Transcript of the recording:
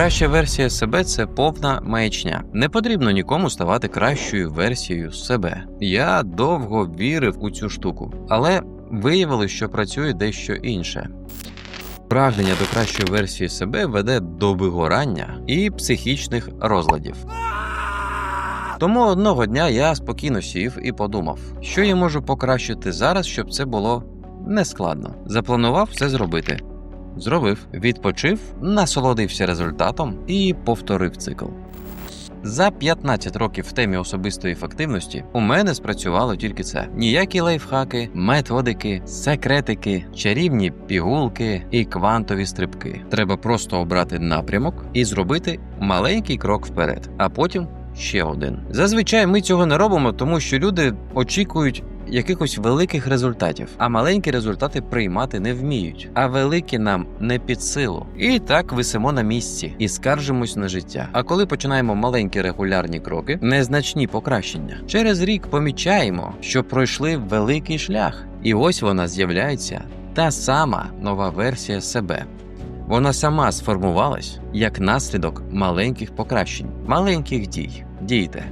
Краща версія себе це повна маячня. Не потрібно нікому ставати кращою версією себе. Я довго вірив у цю штуку, але виявилось, що працює дещо інше. Прагнення до кращої версії себе веде до вигорання і психічних розладів. Тому одного дня я спокійно сів і подумав, що я можу покращити зараз, щоб це було нескладно. Запланував це зробити. Зробив, відпочив, насолодився результатом і повторив цикл. За 15 років в темі особистої ефективності у мене спрацювало тільки це: ніякі лайфхаки, методики, секретики, чарівні пігулки і квантові стрибки. Треба просто обрати напрямок і зробити маленький крок вперед, а потім ще один. Зазвичай ми цього не робимо, тому що люди очікують. Якихось великих результатів, а маленькі результати приймати не вміють, а великі нам не під силу. І так висимо на місці і скаржимось на життя. А коли починаємо маленькі регулярні кроки, незначні покращення, через рік помічаємо, що пройшли великий шлях, і ось вона з'являється та сама нова версія себе. Вона сама сформувалась як наслідок маленьких покращень, маленьких дій. Дійте.